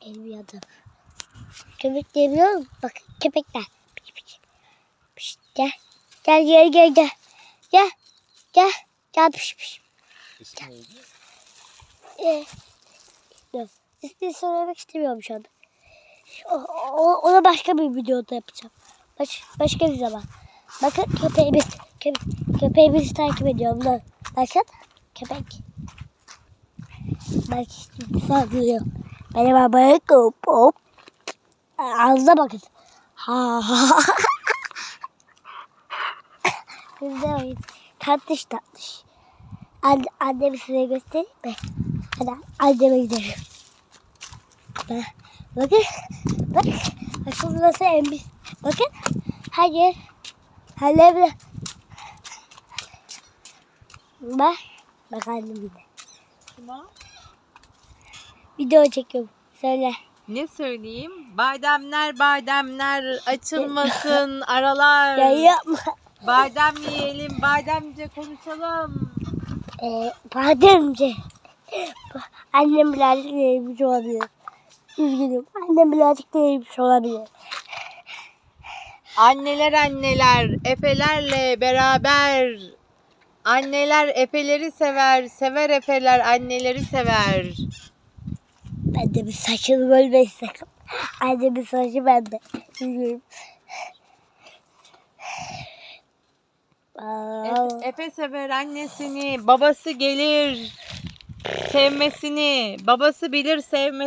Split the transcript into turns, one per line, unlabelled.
Elimi yadım. Köpek diyebiliyor musun? Bak köpekler. Piş, piş. Piş, gel. Gel gel gel gel. Gel. Gel. Gel piş piş. Ee. İsmini söylemek istemiyorum şu anda. O, o, onu başka bir videoda yapacağım. Baş, başka bir zaman. Bakın köpeğimiz. Köpe, köpeğimizi takip ediyorum. Bakın. Köpek. Bak şimdi sallıyor. Benim babaya hop hop. Ağzına bakın. Ha ha ha. Güzel oyun. Tatlış tatlış. Anne, annemi size göstereyim mi? Hadi anneme gidelim. Bak, bakın. Bak. Bak şimdi nasıl emmiş. Bakın. Hayır. Annemle. Bak. Bak annem bir.
Tamam.
Video çekiyorum. Söyle.
Ne söyleyeyim? Bademler bademler açılmasın aralar.
Ya yapma.
Badem yiyelim, bademce konuşalım.
Ee, bademce. Annem birazcık neymiş olabilir. Üzgünüm. Annem birazcık neymiş olabilir.
Anneler anneler, efelerle beraber. Anneler efeleri sever, sever efeler anneleri sever.
Ben de bir saçını bölmeyi sakın. Annemin saçı bende. Aa,
Efe, Efe sever annesini, babası gelir sevmesini, babası bilir sevmesini.